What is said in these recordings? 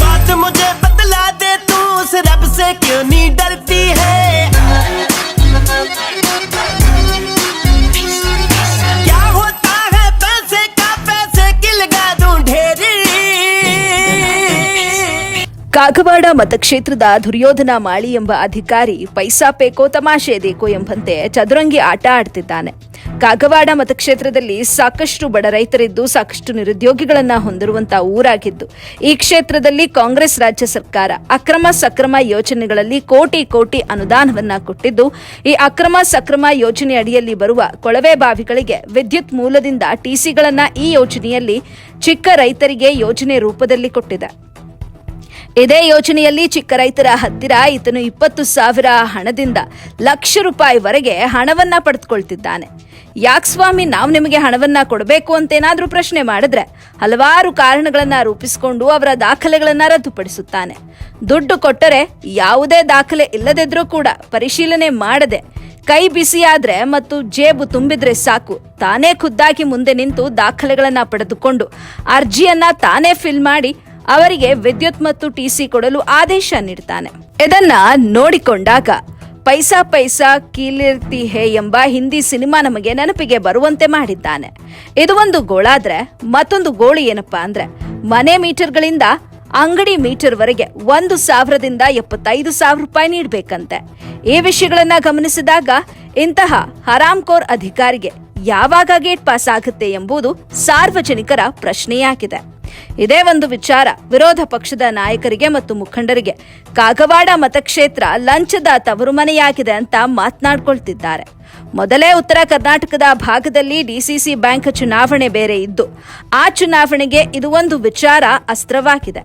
बात मुझे बतला दे तू उस रब से क्यों ಕಾಗವಾಡ ಮತಕ್ಷೇತ್ರದ ದುರ್ಯೋಧನ ಮಾಳಿ ಎಂಬ ಅಧಿಕಾರಿ ಪೈಸಾ ಪೇಕೋ ತಮಾಷೆ ದೇಕೋ ಎಂಬಂತೆ ಚದುರಂಗಿ ಆಟ ಆಡ್ತಿದ್ದಾನೆ. ಕಾಗವಾಡ ಮತಕ್ಷೇತ್ರದಲ್ಲಿ ಸಾಕಷ್ಟು ಬಡ ರೈತರಿದ್ದು ಸಾಕಷ್ಟು ನಿರುದ್ಯೋಗಿಗಳನ್ನ ಹೊಂದಿರುವಂತಹ ಊರಾಗಿದ್ದು, ಈ ಕ್ಷೇತ್ರದಲ್ಲಿ ಕಾಂಗ್ರೆಸ್ ರಾಜ್ಯ ಸರ್ಕಾರ ಅಕ್ರಮ ಸಕ್ರಮ ಯೋಜನೆಗಳಲ್ಲಿ ಕೋಟಿ ಕೋಟಿ ಅನುದಾನವನ್ನ ಕೊಟ್ಟಿದ್ದು, ಈ ಅಕ್ರಮ ಸಕ್ರಮ ಯೋಜನೆ ಅಡಿಯಲ್ಲಿ ಬರುವ ಕೊಳವೆ ಬಾವಿಗಳಿಗೆ ವಿದ್ಯುತ್ ಮೂಲದಿಂದ ಟಿಸಿಗಳನ್ನ ಈ ಯೋಜನೆಯಲ್ಲಿ ಚಿಕ್ಕ ರೈತರಿಗೆ ಯೋಜನೆ ರೂಪದಲ್ಲಿ ಕೊಟ್ಟಿದೆ. ಇದೇ ಯೋಜನೆಯಲ್ಲಿ ಚಿಕ್ಕ ರೈತರ ಹತ್ತಿರ ಈತನು ಇಪ್ಪತ್ತು ಸಾವಿರ ಹಣದಿಂದ ಲಕ್ಷ ರೂಪಾಯಿವರೆಗೆ ಹಣವನ್ನ ಪಡೆದುಕೊಳ್ತಿದ್ದಾನೆ. ಯಾಕೆ ಸ್ವಾಮಿ, ನಾವು ನಿಮಗೆ ಹಣವನ್ನ ಕೊಡಬೇಕು ಅಂತೇನಾದರೂ ಪ್ರಶ್ನೆ ಮಾಡಿದ್ರೆ ಹಲವಾರು ಕಾರಣಗಳನ್ನ ರೂಪಿಸಿಕೊಂಡು ಅವರ ದಾಖಲೆಗಳನ್ನ ರದ್ದುಪಡಿಸುತ್ತಾನೆ. ದುಡ್ಡು ಕೊಟ್ಟರೆ ಯಾವುದೇ ದಾಖಲೆ ಇಲ್ಲದಿದ್ರೂ ಕೂಡ ಪರಿಶೀಲನೆ ಮಾಡದೆ ಕೈ ಬಿಸಿಯಾದ್ರೆ ಮತ್ತು ಜೇಬು ತುಂಬಿದ್ರೆ ಸಾಕು, ತಾನೇ ಖುದ್ದಾಗಿ ಮುಂದೆ ನಿಂತು ದಾಖಲೆಗಳನ್ನ ಪಡೆದುಕೊಂಡು ಅರ್ಜಿಯನ್ನ ತಾನೇ ಫಿಲ್ ಮಾಡಿ ಅವರಿಗೆ ವಿದ್ಯುತ್ ಮತ್ತು ಟಿಸಿ ಕೊಡಲು ಆದೇಶ ನೀಡ್ತಾನೆ. ಇದನ್ನ ನೋಡಿಕೊಂಡಾಗ, ಪೈಸಾ ಪೈಸಾ ಕೀಲಿರ್ತಿ ಹೇ ಎಂಬ ಹಿಂದಿ ಸಿನಿಮಾ ನಮಗೆ ನೆನಪಿಗೆ ಬರುವಂತೆ ಮಾಡಿದ್ದಾನೆ. ಇದು ಒಂದು ಗೋಳಾದ್ರೆ, ಮತ್ತೊಂದು ಗೋಳು ಏನಪ್ಪಾ ಅಂದ್ರೆ, ಮನೆ ಮೀಟರ್ಗಳಿಂದ ಅಂಗಡಿ ಮೀಟರ್ ವರೆಗೆ ಒಂದು ಸಾವಿರದಿಂದ ಎಪ್ಪತ್ತೈದು ಸಾವಿರ ರೂಪಾಯಿ ನೀಡಬೇಕಂತೆ. ಈ ವಿಷಯಗಳನ್ನ ಗಮನಿಸಿದಾಗ, ಇಂತಹ ಹರಾಮ್ಕೋರ್ ಅಧಿಕಾರಿಗೆ ಯಾವಾಗ ಗೇಟ್ ಪಾಸ್ ಆಗುತ್ತೆ ಎಂಬುದು ಸಾರ್ವಜನಿಕರ ಪ್ರಶ್ನೆಯಾಗಿದೆ. ಇದೇ ಒಂದು ವಿಚಾರ ವಿರೋಧ ಪಕ್ಷದ ನಾಯಕರಿಗೆ ಮತ್ತು ಮುಖಂಡರಿಗೆ. ಕಾಗವಾಡ ಮತಕ್ಷೇತ್ರ ಲಂಚದ ತವರು ಮನೆಯಾಗಿದೆ ಅಂತ ಮಾತನಾಡ್ಕೊಳ್ತಿದ್ದಾರೆ. ಮೊದಲೇ ಉತ್ತರ ಕರ್ನಾಟಕದ ಭಾಗದಲ್ಲಿ ಡಿಸಿಸಿ ಬ್ಯಾಂಕ್ ಚುನಾವಣೆ ಬೇರೆ ಇದ್ದು ಆ ಚುನಾವಣೆಗೆ ಇದು ಒಂದು ವಿಚಾರ ಅಸ್ತ್ರವಾಗಿದೆ.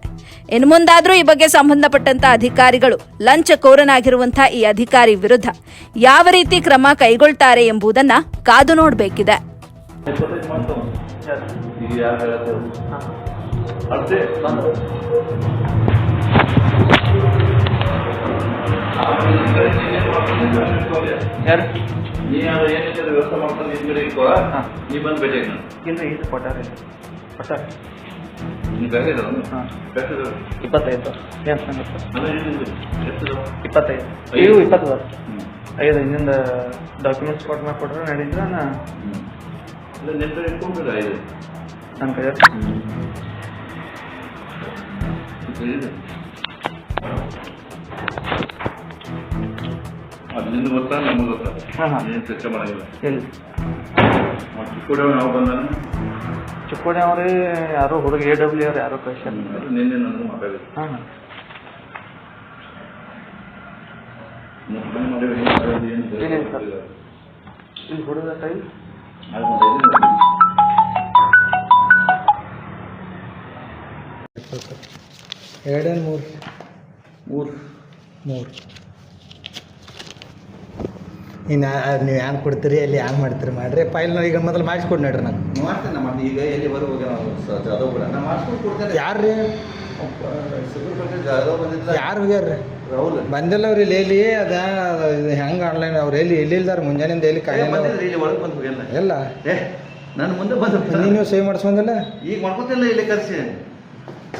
ಇನ್ನು ಮುಂದಾದರೂ ಈ ಬಗ್ಗೆ ಸಂಬಂಧಪಟ್ಟಂತ ಅಧಿಕಾರಿಗಳು ಲಂಚ ಲಂಚಕೋರನಾಗಿರುವಂತಹ ಈ ಅಧಿಕಾರಿ ವಿರುದ್ಧ ಯಾವ ರೀತಿ ಕ್ರಮ ಕೈಗೊಳ್ತಾರೆ ಎಂಬುದನ್ನ ಕಾದು ನೋಡಬೇಕಿದೆ. ಈಗ ಯಾರು? ನೀ ಯಾರು ವ್ಯವಸ್ಥೆ ಮಾಡ್ಕೊಂಡು ನಿನ್ ಕಡೆ ಇಕ್ಕೋ ಹಾ. ನೀ ಬಂದು ಭೇಟಿ ನಾನು ಇಲ್ರಿ ಇದು ಕೊಟ್ಟಾರೆ ಹಾ. ಬೇಕಾಗಿಲ್ಲ ಇಪ್ಪತ್ತೈದು. ಏನು ಇಪ್ಪತ್ತೈದು. ಇವು ಇಪ್ಪತ್ತು ಐದು ಇನ್ನೊಂದು ಡಾಕ್ಯುಮೆಂಟ್ಸ್ ಕೊಟ್ಟು ಮಾಡಿ ಕೊಟ್ರೆ ನಾನು ನಾ? ಇಲ್ಲ ಇಟ್ಕೊಂಡಿಲ್ಲ ನನ್ನ ನಿಂದು ಗೊತ್ತಾ? ನಮಗೆ ಗೊತ್ತಾ? ಹಾಂ ಹಾಂ. ಏನು ಚರ್ಚೆ ಮಾಡಂಗಿಲ್ಲ. ಇಲ್ಲಿ ಮತ್ತು ಚಿಕ್ಕೋಡಿ ನಾವು ಬಂದಾನ ಚಿಕ್ಕೋಡಿ ಅವ್ರಿ ಯಾರೋ ಹುಡುಗ ಎ ಡಬ್ಲ್ಯೂ ಅವ್ರು ಯಾರೋ ಕಳ್ಸ್ಯಾರ ನಿನ್ನೆ ನನಗೆ ಮಾತಾಡಿದ್ರು. ಹಾಂ ಹಾಂ. ಮುಖ್ಯ ಮಾಡಿ ಏನು ಮಾಡೋದು ಏನು ಏನಿಲ್ಲ ಸರ್. ಇಲ್ಲಿ ಹುಡುಗ ಕೈ? ಅದು ಐದು ಎರಡೇನು ಮೂರು. ಮೂರು. ಮೂರು. ಇನ್ನು ನೀವು ಏನು ಕೊಡ್ತೀರಿ ಅಲ್ಲಿ ಹ್ಯಾಂಗೆ ಮಾಡ್ತೀರಿ ಮಾಡಿರಿ. ಫೈಲ್ ಈಗ ಮೊದಲು ಮಾಡಿಸ್ಕೊಡಿ ನೋಡ್ರಿ ನಾನು. ಮಾಡ್ತೇನೆ. ಮತ್ತೆ ಈಗ ಎಲ್ಲಿ ಬರೋ ನಾವು ಜಾದವ್ ಕೂಡ. ನಾ ಮಾಡ್ಕೊಂಡು ಕೊಡ್ತೇನೆ. ಯಾರು ರೀ ಜಾದವ್ ಬಂದಿದ್ದ ಯಾರು ಹೋಗ್ಯಾರ ರೀ ರಾಹುಲ್. ಬಂದಿಲ್ಲ ಅವ್ರಿ ಇಲ್ಲಿ ಎಲ್ಲಿ ಅದ? ಹೆಂಗೆ ಆನ್ಲೈನ್ ಅವ್ರು ಎಲ್ಲಿ ಎಲ್ಲಿ ಇಲ್ದಾರ ಮುಂಜಾನಿಂದ ಎಲ್ಲಿ ಕಾಯಿ ಇಲ್ಲಿ ಒಳಗೆ ಬಂದು ಹೋಗಿಲ್ಲ ಎಲ್ಲ ಏ ನಾನು ಮುಂದೆ ಬಂದು ನೀನು ಸೇವ್ ಮಾಡಿಸ್ಕೊಂದಿಲ್ಲ ಈಗ ಮಾಡ್ಕೊತಿಲ್ಲ ಇಲ್ಲಿ ಕರ್ಸಿ.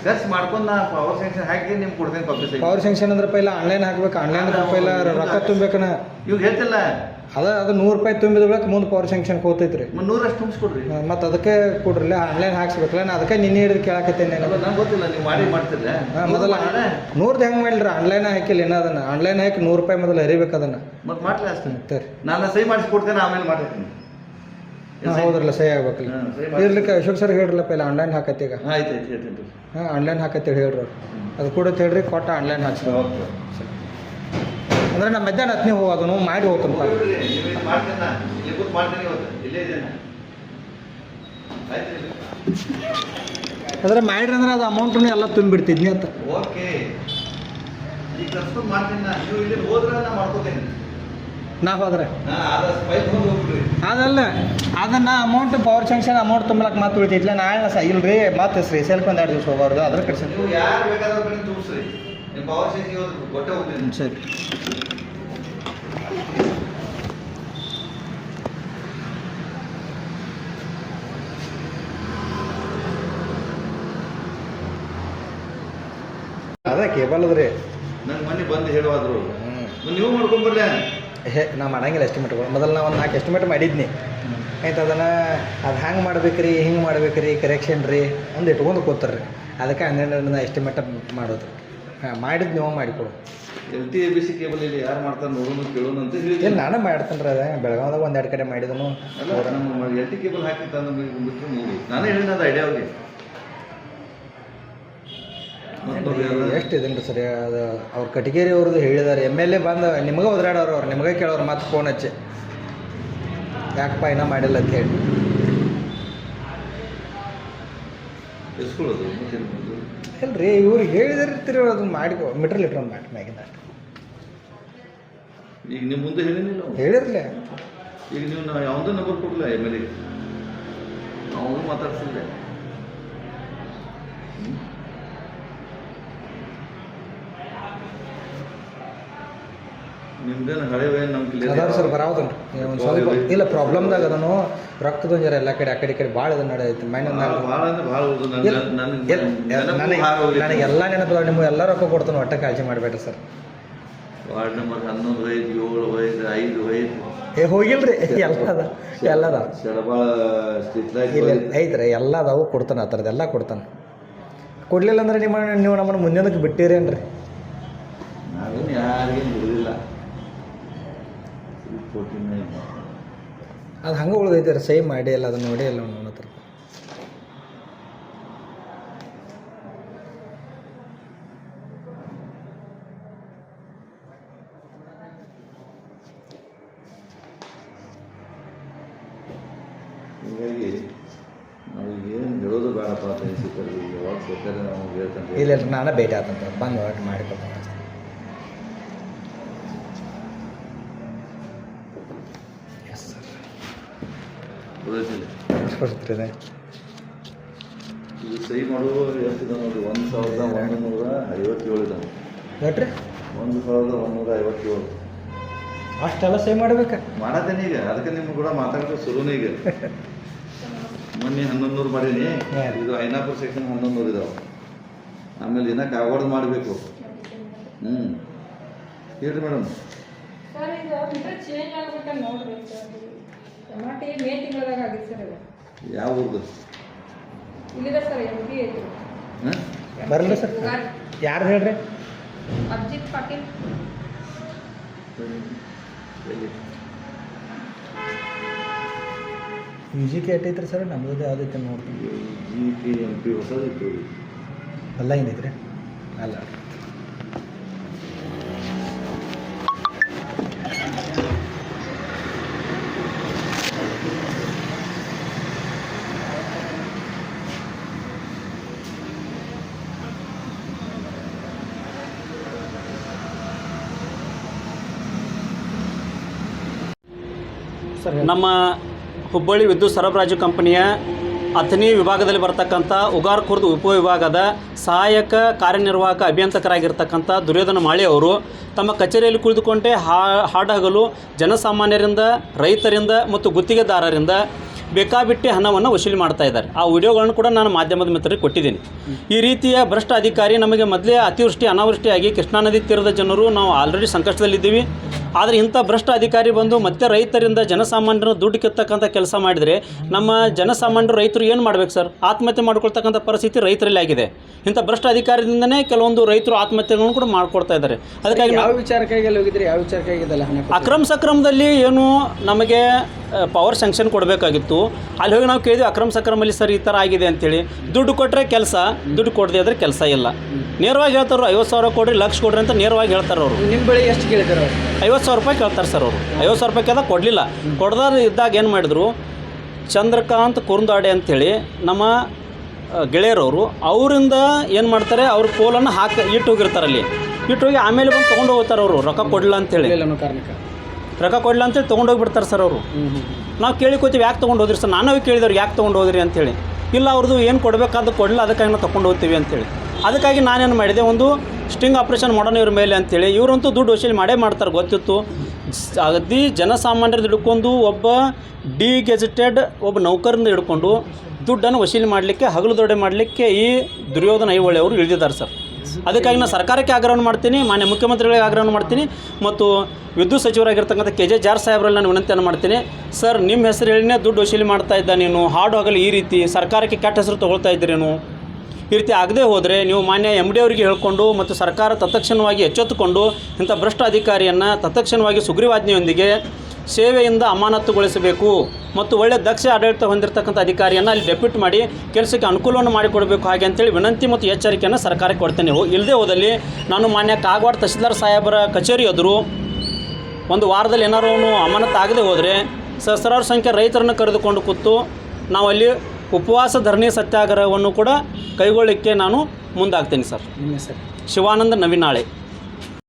ಕರ್ಸಿ ಮಾಡ್ಕೊಂಡು ನಾ ಪವರ್ ಸ್ಯಾಂಕ್ಷನ್ ಹಾಕಿ ನಿಮ್ಗೆ ಕೊಡ್ತೇನೆ ಕಾಪಿ ಪವರ್ ಸ್ಯಾಂಕ್ಷನ್ ಅಂದ್ರೆ ಪೈಲ ಆನ್ಲೈನ್ ಹಾಕ್ಬೇಕು ಆನ್ಲೈನ್ ಪೈಲ ರೊಕ್ಕ ತುಂಬಬೇಕನಾ? ಇವಾಗ ಹೇಳ್ತಿಲ್ಲ. ಅದ ಅದು ನೂರು ರೂಪಾಯಿ ತುಂಬಿದ ಬಳಕ ಮುಂದೆ ಪವರ್ ಸ್ಯಾಂಕ್ಷನ್ ಹೋತೈತ್ರಿ. ನೂರಷ್ಟು ತುಂಬಿಸ್ಕೊಡ್ರಿ. ಮತ್ತು ಅದಕ್ಕೆ ಕೊಡ್ರಲ್ಲ ಆನ್ಲೈನ್ ಹಾಕ್ಸ್ಬೇಕಲ್ಲ ನಾ ಅದಕ್ಕೆ ನಿನ್ನೆ ಹಿಡಿದು ಕೇಳಕತ್ತೇನೆ ನಂಗೆ ಗೊತ್ತಿಲ್ಲ ನೀವು ಮಾಡಿ ಮಾಡ್ತಿದ್ರೆ ಮೊದಲ ನೂರ್ದು ಹೆಂಗೆ ಮಾಡಿಲ್ರಿ ಆನ್ಲೈನ್ ಹಾಕಿಲ್ಲ ಏನೋ ಅದನ್ನ. ಆನ್ಲೈನ್ ಹಾಕಿ ನೂರು ರೂಪಾಯಿ ಮೊದಲು ಹರಿಬೇಕು ಅದನ್ನ. ಮತ್ತೆ ಮಾಡ್ಲಾ ಅಷ್ಟೇ. ಸರಿ. ನಾನು ಸಹಿ ಮಾಡಿಸ್ಕೊಡ್ತೇನೆ ಕೊಡ್ತೇನೆ ಆಮೇಲೆ ಮಾಡ್ತೀನಿ ಹೌದ್ರಲ್ಲ ಸಹಿ ಆಗ್ಬೇಕಲ್ಲ. ಹಾ, ಸಹಿ ಮಾಡಿ. ಇರ್ಲಿಕ್ಕೆ ಅಶೋಕ್ ಸರ್ ಹೇಳ್ರಲ್ಲ ಪೈಲ ಆನ್ಲೈನ್ ಹಾಕತ್ತೆ ಈಗ ಆಯ್ತು ಆಯ್ತು ಹೇಳ್ತೀನಿ ಹಾಂ ಆನ್ಲೈನ್ ಹಾಕತ್ತೇಳಿ ಹೇಳ್ರಿ ಅವ್ರು. ಅದು ಕೂಡ ಹೇಳ್ರಿ ಕೊಟ್ಟ ಆನ್ಲೈನ್ ಹಾಕ್ಸಿ. ಓಕೆ ಅಂದ್ರೆ ನಮ್ಮ ಮಧ್ಯಾಹ್ನ ಹತ್ತನೇ ಹೋಗೋದು ಮಾಡಿ ಹೋಗ್ತಾನೆ ಮಾಡ್ತೇನೆ ನಾ. ಇಲ್ಲಿ ಕೂತ್ ಮಾಡ್ತೇನೆ ಇವತ್ತು. ಇಲ್ಲೇ ಇದ್ದೇನೆ ಆಯ್ತು ಅಂದ್ರೆ ಮಾಡ್ರಿ ಅಂದ್ರೆ ಅದು ಅಮೌಂಟನ್ನು ಎಲ್ಲ ತುಂಬಿಡ್ತಿದ್ನಿ ಅಂತ. ಓಕೆ. ಈಗ ಕರ್ಸ್ಕೊಂಡು ಮಾಡ್ತೀನಿ ನಾ ನೀವು ಇಲ್ಲಿ ಹೋದ್ರೆ ನಾ ಮಾಡ್ಕೋತೇನೆ. ನಾ ಹೋದ್ರೆ? ಅದಲ್ಲ ಅದನ್ನ ಅಮೌಂಟ್ ಪವರ್ ಸ್ಯಾಂಕ್ಷನ್ ಅಮೌಂಟ್ ತುಂಬಲಕ್ಕೆ ಮಾತು ಉಳಿತೈತಿಲ್ಲ ನಾಳೆ ಸ ಇಲ್ರಿ ಮತ್ತೆ ಶ್ರೀ ಸೆಲ್ಫ್ ಒಂದು ಎರಡು ದಿವಸ ಹೋಗ್ಬಾರ್ದು ಅದ್ರ ಕಡೆ ಸರಿ. ಅದೇ ಕೇಬಲ್ ಅದ್ರಿ. ನಂಗೆ ಮನೆ ಬಂದು ಹೇಳುವಾದ್ರು. ನೀವು ಮಾಡ್ಕೊಂಬರ್ಲ ಹೇ ನಾ ಮಾಡಂಗಿಲ್ಲ ಎಸ್ಟಿಮೇಟ್ಗಳು ಮೊದಲು ನಾ ಒಂದು ನಾಲ್ಕು ಎಸ್ಟಿಮೇಟ್ ಮಾಡಿದ್ನಿ. ಆಯ್ತು ಅದನ್ನು ಅದು ಹ್ಯಾಂಗೆ ಮಾಡ್ಬೇಕ್ರಿ ಹಿಂಗೆ ಮಾಡ್ಬೇಕ್ರಿ ಕರೆಕ್ಷನ್ ರೀ ಒಂದು ಇಟ್ಕೊಂಡು ಕೂತಾರ್ರಿ. ಅದಕ್ಕೆ ಹನ್ನೆರಡು ಎಸ್ಟಿಮೇಟ್ ಮಾಡೋದು. ಹಾಂ ಮಾಡಿದ್ದು ನೀವು ಮಾಡಿಕೊಡು. L T A B C cable ಇಲ್ಲಿ ಯಾರು ಮಾಡ್ತಾರೆ ನೋಡೋಣ ಕೇಳೋಣ ಅಂತ ಹೇಳಿ ಇಲ್ಲ ನಾನು ಮಾಡ್ತೇನೆ ರೀ ಅದೇ. ಬೆಳಗಾವ್ದಾಗ ಒಂದು ಎರಡು ಕಡೆ ಮಾಡಿದನು. ಎಲ್ ಟಿ ಕೇಬಲ್ ಹಾಕಿ ತಂದು ಬಿಟ್ಟರೆ ನಾನೇ ಹೇಳಿದ ಅದು ಐಡಿಯಾ ಅವ್ರಿಗೆ. ಎಷ್ಟು ಇದನ್ರಿ ಸರಿ? ಅದು ಅವ್ರು ಕಟಗೇರಿ ಅವ್ರದ್ದು ಹೇಳಿದಾರೆ. ಎಂ ಎಲ್ ಎ ಬಂದು ನಿಮಗೆ ಒದರಾಡೋರು ಅವ್ರು ನಿಮಗೆ ಕೇಳೋರು ಮತ್ತೆ ಫೋನ್ ಹಚ್ಚಿ. ಯಾಕಪ್ಪ ಇನ್ನೂ ಮಾಡಿಲ್ಲ ಅಂತ ಹೇಳಿ? ಇಲ್ರಿ ಇವ್ರಿಗೆ ಹೇಳಿದಿರ್ತೀರಿ ಅದನ್ನ ಮಾಡಿ ಮೀಟರ್ ಲೀಟ್ರ್ ಒಂದು ಮಾಡಿ ಮ್ಯಾಗಿನ ಈಗ ನಿಮ್ಮ ಮುಂದೆ ಹೇಳಿನಿಲ್ಲ ಅವ್ನು. ಹೇಳಿರ್ಲಿ. ಈಗ ನೀವು ನಾವು ಯಾವುದೋ ನಂಬರ್ ಕೊಡಲ್ಲ ಎಂ ಎಲ್ ಎ? ಅವನು ಮಾತಾಡ್ಸಿದ್ರೆ ನಿಮ್ದೇನು ಹಳೆ ವಯನ್ ನಮ್ಮ ಅದಾವ ಸರ್ ಬರಾವದನ್ ಒಂದು ಸ್ವಲ್ಪ ಇಲ್ಲ ಪ್ರಾಬ್ಲಮ್ದಾಗ ಅದನ್ನು ರಕ್ತದ ಜರ ಎಲ್ಲ ಕಡೆ ಆ ಕಡೆ ಈ ಕಡೆ ಭಾಳ ಇದು ನಡೆಯೈತಿ ಮೈಂಡ್ ಭಾಳ ಅಂದ್ರೆ ಭಾಳ ಹೌದು ನನ್ನ ನನಗೆ ನನಗೆ ಎಲ್ಲ ನೆನಪು ನಿಮ್ಗೆ ಎಲ್ಲ ರೊಕ್ಕ ಕೊಡ್ತಾನೆ ಒಟ್ಟ ಕಾಳಜಿ ಮಾಡಬೇಡ್ರಿ ಸರ್. ವಾರ್ಡ್ ನಂಬರ್ ಹನ್ನೊಂದು ಐದು ಏಳು ಐದು ಐದು ಐದು. ಏ ಹೋಗಿಲ್ರಿ ಎಲ್ಲ ಅದ ಎಲ್ಲ ಅದ. ಐತ್ರಿ ಎಲ್ಲ ಅದಾವು ಕೊಡ್ತಾನೆ ಆ ಥರದ್ದು ಎಲ್ಲ ಕೊಡ್ತಾನೆ. ಕೊಡ್ಲಿಲ್ಲ ಅಂದ್ರೆ ನಿಮ್ಮ ನೀವು ನಮ್ಮನ್ನು ಮುಂದಿನಕ್ಕೆ ಬಿಟ್ಟಿರೇನ್ರಿ? ಅದನ್ನು ಯಾರಿಗೇನು ಬಿಡುದಿಲ್ಲ. ಅದು ಹಂಗೆ ಉಳಿದೈತಾರೆ ಸೇಮ್ ಸೈ ಮಾಡಿ ಎಲ್ಲ ಅದನ್ನ ನೋಡಿ ಎಲ್ಲ ನನ್ನ ಹತ್ರ. ಹೀಗಾಗಿ ನಾವು ಏನು ಹೇಳೋದು ಬೇಡಪ್ಪ ಅಂತ ಅನಿಸುತ್ತೆ ಯಾವಾಗ ಬೇಕಾದ್ರೆ ನಾವು ಹೇಳ್ತಂತೆ ಇಲ್ಲ ಇಲ್ಲ ನಾನೇ ಭೇಟಿ ಆತಂತ ಬಂದು ಮಾಡಿ ಮಾಡಿಕೊಡ್ತಾನೆ ಇದು ಸಹಿ ಮಾಡುವ ಎಷ್ಟಿದೆ ನೋಡಿ ಒಂದು ಸಾವಿರದ ಒಂದು ನೂರ ಐವತ್ತೇಳು ಇದಾವೆ ನೋಡ್ರಿ ಒಂದು ಸಾವಿರದ ಐವತ್ತೇಳು. ಅಷ್ಟೆಲ್ಲ ಸೈ ಮಾಡ್ಬೇಕಾ? ಮಾಡತೇನೆ ಈಗ ಅದಕ್ಕೆ ನಿಮ್ಮ ಕೂಡ ಮಾತಾಡೋದು ಶುರುನೇ ಈಗ. ಮೊನ್ನೆ ಹನ್ನೊಂದು ನೂರು ಮಾಡೀನಿ. ಇದು ಐನಾಪುರ ಸೆಕ್ಷನ್ ಹನ್ನೊಂದು ನೂರು ಇದಾವೆ. ಆಮೇಲೆ ದಿನ ಕಾಗವಾಡ ಮಾಡಬೇಕು. ಹ್ಞೂ ಹೇಳ್ರಿ ಮೇಡಮ್ ಟಮಾಟಿ ಮೇ ತಿಂಗಳದಾಗ ಆಗಿತ್ತು ಸರ್ ಇದು ಯಾವ ಊರ್ದು? ಇಲ್ಲಿದೆ ಸರ್ ಐತಿ ಬರಲ್ಲ ಸರ್. ಯಾರು ಹೇಳ್ರಿ? ಅಭಿಜಿತ್ ಪಾಟೀಲ್. ಎಲ್ಲಿ ಕೆ ಏಟೈತ್ರಿ ಸರ್ ನಮ್ಮದು ಯಾವ್ದೈತೆ ನೋಡ್ತೀವಿ ಜಿ ಪಿ ಎಂ ಪಿ ಹೊಸದಿತ್ತು. ಅಲ್ಲ ಏನೈತ್ರಿ ಅಲ್ಲ. ನಮ್ಮ ಹುಬ್ಬಳ್ಳಿ ವಿದ್ಯುತ್ ಸರಬರಾಜು ಕಂಪನಿಯ ಅಥನಿ ವಿಭಾಗದಲ್ಲಿ ಬರ್ತಕ್ಕಂಥ ಉಗಾರ್ ಖುರ್ದ್ ಉಪವಿಭಾಗದ ಸಹಾಯಕ ಕಾರ್ಯನಿರ್ವಾಹಕ ಅಭಿಯಂತಕರಾಗಿರ್ತಕ್ಕಂಥ ದುರ್ಯೋಧನ ಮಾಳಿ ಅವರು ತಮ್ಮ ಕಚೇರಿಯಲ್ಲಿ ಕುಳಿತುಕೊಂಡೇ ಹಾ ಹಾಡಹಗಲು ಜನಸಾಮಾನ್ಯರಿಂದ, ರೈತರಿಂದ ಮತ್ತು ಗುತ್ತಿಗೆದಾರರಿಂದ ಬೇಕಾಬಿಟ್ಟಿ ಹಣವನ್ನು ವಸೂಲಿ ಮಾಡ್ತಾ ಇದ್ದಾರೆ. ಆ ವಿಡಿಯೋಗಳನ್ನು ಕೂಡ ನಾನು ಮಾಧ್ಯಮದ ಮಿತ್ರರಿಗೆ ಕೊಟ್ಟಿದ್ದೀನಿ. ಈ ರೀತಿಯ ಭ್ರಷ್ಟ ಅಧಿಕಾರಿ ನಮಗೆ ಮೊದಲೇ ಅತಿವೃಷ್ಟಿ, ಅನಾವೃಷ್ಟಿಯಾಗಿ ಕೃಷ್ಣಾ ನದಿ ತೀರದ ಜನರು ನಾವು ಆಲ್ರೆಡಿ ಸಂಕಷ್ಟದಲ್ಲಿದ್ದೀವಿ. ಆದರೆ ಇಂಥ ಭ್ರಷ್ಟ ಅಧಿಕಾರಿ ಬಂದು ಮತ್ತೆ ರೈತರಿಂದ ಜನಸಾಮಾನ್ಯರ ದುಡ್ಡು ಕಿತ್ತಕ್ಕಂಥ ಕೆಲಸ ಮಾಡಿದರೆ ನಮ್ಮ ಜನಸಾಮಾನ್ಯರು ರೈತರು ಏನು ಮಾಡಬೇಕು ಸರ್? ಆತ್ಮಹತ್ಯೆ ಮಾಡ್ಕೊಳ್ತಕ್ಕಂಥ ಪರಿಸ್ಥಿತಿ ರೈತರಲ್ಲಿ ಆಗಿದೆ. ಇಂಥ ಭ್ರಷ್ಟ ಅಧಿಕಾರದಿಂದನೇ ಕೆಲವೊಂದು ರೈತರು ಆತ್ಮಹತ್ಯೆಗಳನ್ನು ಕೂಡ ಮಾಡ್ಕೊಳ್ತಾ ಇದ್ದಾರೆ. ಅದಕ್ಕಾಗಿ ಯಾವ ವಿಚಾರಕ್ಕಾಗಿ ಹೋಗಿದ್ರಿ? ಯಾವ ವಿಚಾರಕ್ಕಾಗಿದ್ದಲ್ಲ ಅಕ್ರಮ ಸಕ್ರಮದಲ್ಲಿ ಏನು ನಮಗೆ ಪವರ್ ಸ್ಯಾಂಕ್ಷನ್ ಕೊಡಬೇಕಾಗಿತ್ತು. ಅಲ್ಲಿ ಹೋಗಿ ನಾವು ಕೇಳಿದ್ವಿ ಅಕ್ರಮ ಸಕ್ರಮಲ್ಲಿ ಸರ್ ಈ ಥರ ಆಗಿದೆ ಅಂತೇಳಿ. ದುಡ್ಡು ಕೊಟ್ಟರೆ ಕೆಲಸ ದುಡ್ಡು ಕೊಡದೆ ಆದರೆ ಕೆಲಸ ಇಲ್ಲ. ನೇರವಾಗಿ ಹೇಳ್ತಾರೆ ಐವತ್ತು ಸಾವಿರ ಕೊಡ್ರಿ ಲಕ್ಷ ಕೊಡ್ರಿ ಅಂತ ನೇರವಾಗಿ ಹೇಳ್ತಾರೆ ಅವರು ನಿಮ್ಮ ಬಳಿ ಎಷ್ಟು ಕೇಳಿದಾರೆ ಅವ್ರು? ಐವತ್ತು ಸಾವಿರ ರೂಪಾಯಿ ಕೇಳ್ತಾರೆ ಸರ್ ಅವರು. ಐವತ್ತು ಸಾವಿರ ರೂಪಾಯಿ ಕೇಳ್ದಾಗ ಕೊಡಲಿಲ್ಲ. ಕೊಡ್ದಾರ ಇದ್ದಾಗ ಏನು ಮಾಡಿದ್ರು ಚಂದ್ರಕಾಂತ್ ಕುರುಂದಾಡೆ ಅಂಥೇಳಿ ನಮ್ಮ ಗೆಳೆಯರವರು ಅವರಿಂದ ಏನು ಮಾಡ್ತಾರೆ ಅವ್ರ ಪೋಲನ್ನು ಹಾಕಿ ಇಟ್ಟು ಹೋಗಿರ್ತಾರೆ ಅಲ್ಲಿ. ಇಟ್ಟು ಹೋಗಿ ಆಮೇಲೆ ಬಂದು ತೊಗೊಂಡು ಹೋಗ್ತಾರೆ ಅವರು ರೊಕ್ಕ ಕೊಡಲಿಲ್ಲ ಅಂತೇಳಿ. ರೊಕ್ಕ ಕೊಡಲಿಲ್ಲ ಅಂತೇಳಿ ತೊಗೊಂಡು ಹೋಗಿಬಿಡ್ತಾರೆ ಸರ್ ಅವರು. ನಾವು ಕೇಳಿ ನಾವು ಕೇಳಿಕೋತೀವಿ ಯಾಕೆ ತೊಗೊಂಡು ಹೋದ್ರಿ ಸರ್? ನಾನು ಕೇಳಿದವ್ರು ಯಾಕೆ ತೊಗೊಂಡು ಹೋದ್ರಿ ಅಂಥೇಳಿ ಇಲ್ಲ ಅವ್ರದ್ದು ಏನು ಕೊಡಬೇಕಾದ ಕೊಡಲಿಲ್ಲ ಅದಕ್ಕಾಗಿ ನಾವು ತೊಗೊಂಡು ಹೋಗ್ತೀವಿ ಅಂಥೇಳಿ ಅದಕ್ಕಾಗಿ ನಾನೇನು ಮಾಡಿದೆ ಒಂದು ಸ್ಟಿಂಗ್ ಆಪ್ರೇಷನ್ ಮಾಡೋಣ ಇವ್ರ ಮೇಲೆ ಅಂತೇಳಿ. ಇವರಂತೂ ದುಡ್ಡು ವಸೂಲಿ ಮಾಡೇ ಮಾಡ್ತಾರೆ, ಗೊತ್ತಿತ್ತು. ಅಗದಿ ಜನಸಾಮಾನ್ಯರದ್ದು ಹಿಡ್ಕೊಂಡು ಒಬ್ಬ ಡಿ ಗೆಜೆಟೆಡ್ ಒಬ್ಬ ನೌಕರಿಂದ ಹಿಡ್ಕೊಂಡು ದುಡ್ಡನ್ನು ವಸೂಲಿ ಮಾಡಲಿಕ್ಕೆ, ಹಗಲು ದೊಡ್ಡೆ ಮಾಡಲಿಕ್ಕೆ ಈ ದುರ್ಯೋಧನ ಐಹೊಳೆ ಅವರು ಇಳಿದಿದ್ದಾರೆ ಸರ್. ಅದಕ್ಕಾಗಿ ನಾನು ಸರ್ಕಾರಕ್ಕೆ ಆಗ್ರಹವನ್ನು ಮಾಡ್ತೀನಿ, ಮಾನ್ಯ ಮುಖ್ಯಮಂತ್ರಿಗಳಿಗೆ ಆಗ್ರಹವನ್ನು ಮಾಡ್ತೀನಿ, ಮತ್ತು ವಿದ್ಯುತ್ ಸಚಿವರಾಗಿರ್ತಕ್ಕಂಥ ಕೆ. ಜೆ. ಜಾರ್ ಸಾಹೇಬ್ರಲ್ಲಿ ನಾನು ವಿನಂತಿಯನ್ನು ಮಾಡ್ತೀನಿ, ಸರ್, ನಿಮ್ಮ ಹೆಸರು ಹೇಳಿನೇ ದುಡ್ಡು ವಸೂಲಿ ಮಾಡ್ತಾ ಇದ್ದ ನೀನು, ಹಾಡು ಆಗಲಿ ಈ ರೀತಿ, ಸರ್ಕಾರಕ್ಕೆ ಕೆಟ್ಟ ಹೆಸರು ತೊಗೊಳ್ತಾ ಇದ್ದೀರೇನು? ಈ ರೀತಿ ಆಗದೆ ಹೋದರೆ ನೀವು ಮಾನ್ಯ ಎಂ ಡಿ ಅವರಿಗೆ ಹೇಳಿಕೊಂಡು ಮತ್ತು ಸರ್ಕಾರ ತತ್ಕ್ಷಣವಾಗಿ ಎಚ್ಚೆತ್ತುಕೊಂಡು ಇಂಥ ಭ್ರಷ್ಟ ಅಧಿಕಾರಿಯನ್ನು ತತ್ಕ್ಷಣವಾಗಿ ಸುಗ್ರೀವಾಜ್ಞೆಯೊಂದಿಗೆ ಸೇವೆಯಿಂದ ಅಮಾನತುಗೊಳಿಸಬೇಕು ಮತ್ತು ಒಳ್ಳೆಯ ದಕ್ಷ ಆಡಳಿತ ಹೊಂದಿರತಕ್ಕಂಥ ಅಧಿಕಾರಿಯನ್ನು ಅಲ್ಲಿ ಡೆಪ್ಯೂಟ್ ಮಾಡಿ ಕೆಲಸಕ್ಕೆ ಅನುಕೂಲವನ್ನು ಮಾಡಿಕೊಡಬೇಕು ಹಾಗೆ ಅಂತೇಳಿ ವಿನಂತಿ ಮತ್ತು ಎಚ್ಚರಿಕೆಯನ್ನು ಸರ್ಕಾರಕ್ಕೆ ಕೊಡ್ತೇನೆ. ಇಲ್ಲದೆ ಹೋದಲ್ಲಿ ನಾನು ಮಾನ್ಯ ಕಾಗವಾಡ ತಹಸೀಲ್ದಾರ್ ಸಾಹೇಬರ ಕಚೇರಿ ಎದುರು ಒಂದು ವಾರದಲ್ಲಿ ಏನಾರು ಅಮಾನತ್ತು ಆಗದೆ ಹೋದರೆ ಸಹಸ್ರಾರು ಸಂಖ್ಯೆ ರೈತರನ್ನು ಕರೆದುಕೊಂಡು ಕೂತು ನಾವಲ್ಲಿ ಉಪವಾಸ ಧರಣಿ ಸತ್ಯಾಗ್ರಹವನ್ನು ಕೂಡ ಕೈಗೊಳ್ಳಿಕ್ಕೆ ನಾನು ಮುಂದಾಗ್ತೇನೆ ಸರ್. ನಿಮ್ಮ ಹೆಸರು? ಶಿವಾನಂದ ನವಿನಾಳೆ.